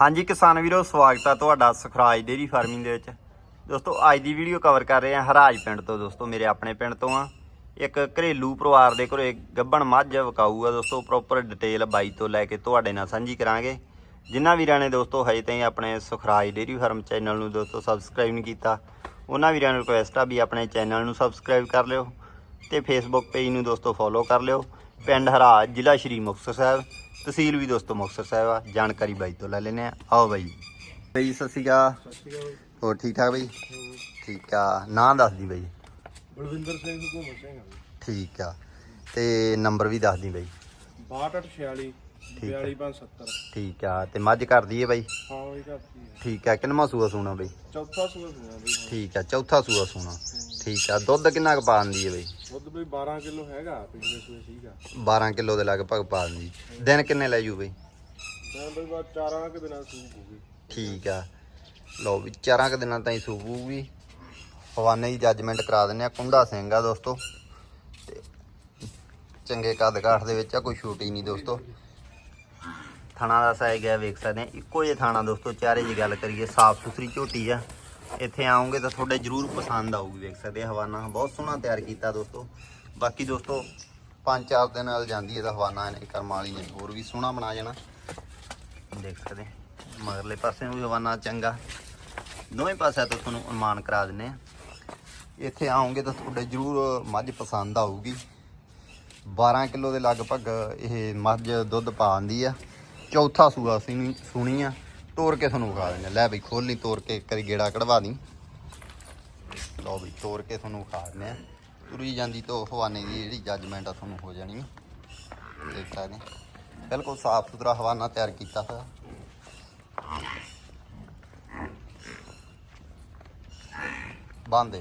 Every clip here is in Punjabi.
ਹਾਂਜੀ ਕਿਸਾਨ ਵੀਰੋ, ਸਵਾਗਤ ਹੈ ਤੁਹਾਡਾ ਸੁਖਰਾਜ ਡੇਰੀ ਫਾਰਮਿੰਗ ਦੇ ਵਿੱਚ। ਦੋਸਤੋ, ਅੱਜ ਦੀ ਵੀਡੀਓ ਕਵਰ ਕਰ ਰਹੇ ਹਾਂ ਹਰਾਜ ਪਿੰਡ ਤੋਂ। ਦੋਸਤੋ, ਮੇਰੇ ਆਪਣੇ ਪਿੰਡ ਤੋਂ ਆ। ਇੱਕ ਘਰੇਲੂ ਪਰਿਵਾਰ ਦੇ ਘਰੇ ਗੱਬਣ ਮੱਝ ਵਿਕਾਊ ਆ ਦੋਸਤੋ ਪ੍ਰੋਪਰ ਡਿਟੇਲ ਬਾਈ ਤੋਂ ਲੈ ਕੇ ਤੁਹਾਡੇ ਨਾਲ ਸਾਂਝੀ ਕਰਾਂਗੇ। ਜਿਨ੍ਹਾਂ ਵੀਰਾਂ ਨੇ ਦੋਸਤੋ, ਹਜੇ ਤਾਈਂ ਆਪਣੇ ਸੁਖਰਾਜ ਡੇਰੀ ਫਾਰਮ ਚੈਨਲ ਨੂੰ ਦੋਸਤੋ ਸਬਸਕ੍ਰਾਈਬ ਨਹੀਂ ਕੀਤਾ, ਉਹਨਾਂ ਵੀਰਾਂ ਨੂੰ ਰਿਕੁਐਸਟ ਆ ਵੀ ਆਪਣੇ ਚੈਨਲ ਨੂੰ ਸਬਸਕ੍ਰਾਈਬ ਕਰ ਲਿਓ ਤੇ ਫੇਸਬੁੱਕ ਪੇਜ ਨੂੰ ਦੋਸਤੋ ਫੋਲੋ ਕਰ ਲਿਓ। ਪਿੰਡ ਹਰਾਜ, ਜ਼ਿਲ੍ਹਾ ਸ਼੍ਰੀ ਮੁਕਤਸਰ ਸਾਹਿਬ। ਤਹਿਸੀਲ ਵੀ ਦੋਸਤੋ ਮੁਕਤਸਰ ਸਾਹਿਬ ਆ ਜਾਣਕਾਰੀ ਬਾਈ ਤੋਂ ਲੈ ਲੈਨੇ ਆ ਆਓ ਬਾਈ। ਬਾਈ ਸਤਿ ਸ਼੍ਰੀ ਅਕਾਲ। ਹੋਰ ਠੀਕ ਠਾਕ ਬਾਈ? ਠੀਕ ਆ। ਨਾਂ ਦੱਸ ਦੀ ਬਾਈ। ਬਲਵਿੰਦਰ ਸਿੰਘ ਘੁੰਮਣ ਸਿੰਘ ਠੀਕ ਆ। ਤੇ ਨੰਬਰ ਵੀ ਦੱਸ ਦੀ ਬਾਈ। 6246 ਠੀਕ ਹੈ। 42570 ਠੀਕ ਆ। ਤੇ ਮੱਝ ਕਰਦੀ ਏ ਬਾਈ? ਹਾਂ ਇਹ ਕਰਦੀ ਹੈ ਠੀਕ ਆ। ਕਿੰਨਵਾਂ ਸੂਆ ਸੂਣਾ ਬਾਈ? ਚੌਥਾ ਸੂਆ ਸੁਣਾ ਬਈ। ਠੀਕ ਆ। ਚੌਥਾ ਸੂਆ ਸੂਣਾ। ਠੀਕ ਆ। ਦੁੱਧ ਕਿੰਨਾ ਕੁ ਪਾਉਂਦੀ ਏ ਬਾਈ? ਦੁੱਧ ਬਈ 12 ਕਿਲੋ ਹੈਗਾ ਪਿਛਲੇ ਸੂਏ ਸੀਗਾ 12 ਕਿਲੋ ਦੇ ਲਗਭਗ ਪਾ ਦਿੰਦੀ। ਦਿਨ ਕਿੰਨੇ ਲੈ ਜੂ ਬਾਈ? ਮੈਂ ਬਈ ਬਾਅਦ ਚਾਰਾਂ ਕਿ ਦਿਨਾਂ ਸੂਪ ਹੋਊਗੀ। ਠੀਕ ਆ। ਲਓ ਵੀ ਚਾਰਾਂ ਕੁ ਦਿਨਾਂ ਤਾਈਂ ਸੂਪੂਗੀ ਹਵਾਨੇ ਦੀ ਜੱਜਮੈਂਟ ਕਰਾ ਦਿੰਨੇ ਆ। ਕੁੰਡਾ ਸਿੰਘ ਆ ਦੋਸਤੋ। ਤੇ ਚੰਗੇ ਕੱਦ ਕਾਠ ਦੇ ਵਿੱਚ ਆ ਕੋਈ ਛੋਟੀ ਨਹੀਂ ਦੋਸਤੋ। ਥਾਣਾ ਦਾ ਸਾਇ ਗਿਆ ਵੇਖ ਸਕਦੇ ਆ। ਇੱਕੋ ਜਿਹਾ ਥਾਣਾ ਦੋਸਤੋ ਚਾਰੇ ਦੀ ਗੱਲ ਕਰੀਏ ਸਾਫ਼ ਸੁਥਰੀ ਝੋਟੀ ਆ। ਇੱਥੇ ਆਉਂਗੇ ਤਾਂ ਤੁਹਾਡੇ ਜਰੂਰ ਪਸੰਦ ਆਊਗੀ, ਵੇਖ ਸਕਦੇ ਹਵਾਨਾ ਬਹੁਤ ਸੋਹਣਾ ਤਿਆਰ ਕੀਤਾ ਦੋਸਤੋ। ਬਾਕੀ ਦੋਸਤੋ, ਪੰਜ ਚਾਰ ਦਿਨ ਨਾਲ ਜਾਂਦੀ ਇਹਦਾ ਹਵਾਨਾ ਇਹਨੇ ਕਰਮ ਵਾਲੀ ਨੇ ਹੋਰ ਵੀ ਸੋਹਣਾ ਬਣਾ ਜਾਣਾ। ਦੇਖ ਸਕਦੇ ਮਗਰਲੇ ਪਾਸੇ ਨੂੰ ਵੀ ਹਵਾਨਾ ਚੰਗਾ। ਦੋਵੇਂ ਪਾਸਿਆਂ ਤੋਂ ਤੁਹਾਨੂੰ ਅਨੁਮਾਨ ਕਰਾ ਦਿੰਨੇ ਆ। ਇੱਥੇ ਆਉਂਗੇ ਤਾਂ ਤੁਹਾਡੇ ਜਰੂਰ ਮੱਝ ਪਸੰਦ ਆਊਗੀ। 12 ਕਿਲੋ ਦੇ ਲਗਭਗ ਇਹ ਮੱਝ ਦੁੱਧ ਪਾਉਂਦੀ ਆ। ਚੌਥਾ ਸੂਆ ਸੀ ਸੁਣੀ ਆ। ਤੋੜ ਕੇ ਤੁਹਾਨੂੰ ਵਿਖਾ ਦਿੰਦੇ ਆ। ਲੈ ਬਈ ਖੋਲ ਲਈ, ਤੋੜ ਕੇ ਇੱਕ ਗੇੜਾ ਕਢਵਾ ਦੀ। ਲਓ ਬਈ, ਤੋੜ ਕੇ ਤੁਹਾਨੂੰ ਵਿਖਾ ਦਿੰਦੇ ਆ ਤੁਰੀ ਜਾਂਦੀ ਤੋਂ ਹਵਾਨੇ ਦੀ ਜਿਹੜੀ ਜੱਜਮੈਂਟ ਆ ਤੁਹਾਨੂੰ ਹੋ ਜਾਣੀ ਆ। ਦੇਖ ਸਕਦੇ ਬਿਲਕੁਲ ਸਾਫ਼ ਸੁਥਰਾ ਹਵਾਨਾ ਤਿਆਰ ਕੀਤਾ ਹੋਇਆ। ਬੰਦ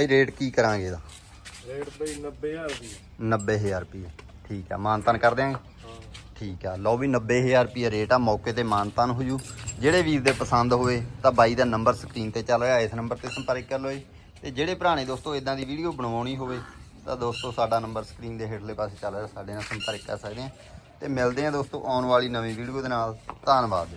ਇਹ ਰੇਟ ਕੀ ਕਰਾਂਗੇ ਇਹਦਾ? ਰੇਟ ਬਈ 90000 ਦੀ 90000 ਰੁਪਏ ਠੀਕ ਆ ਮਾਨਤਾਨ ਕਰ ਦਿਆਂਗੇ? ਠੀਕ ਆ ਲਓ ਵੀ 90000 ਰੁਪਏ ਰੇਟ ਆ ਮੌਕੇ ਤੇ ਮਾਨਤਾਨ ਹੋ ਜੂ। ਜਿਹੜੇ ਵੀਰ ਦੇ ਪਸੰਦ ਹੋਵੇ ਤਾਂ ਬਾਈ ਦਾ ਨੰਬਰ ਸਕਰੀਨ ਤੇ ਚੱਲ ਰਿਹਾ ਇਸ ਨੰਬਰ ਤੇ ਸੰਪਰਕ ਕਰ ਲਓ ਜੀ। ਤੇ ਜਿਹੜੇ ਭਰਾ ਨੇ ਦੋਸਤੋ ਇਦਾਂ ਦੀ ਵੀਡੀਓ ਬਣਵਾਉਣੀ ਹੋਵੇ ਤਾਂ ਦੋਸਤੋ ਸਾਡਾ ਨੰਬਰ ਸਕਰੀਨ ਦੇ ਹੇਠਲੇ ਪਾਸੇ ਚੱਲ ਰਿਹਾ ਸਾਡੇ ਨਾਲ ਸੰਪਰਕ ਕਰ ਸਕਦੇ ਆ। ਤੇ ਮਿਲਦੇ ਆ ਦੋਸਤੋ ਆਉਣ ਵਾਲੀ ਨਵੀਂ ਵੀਡੀਓ ਦੇ ਨਾਲ। ਧੰਨਵਾਦ।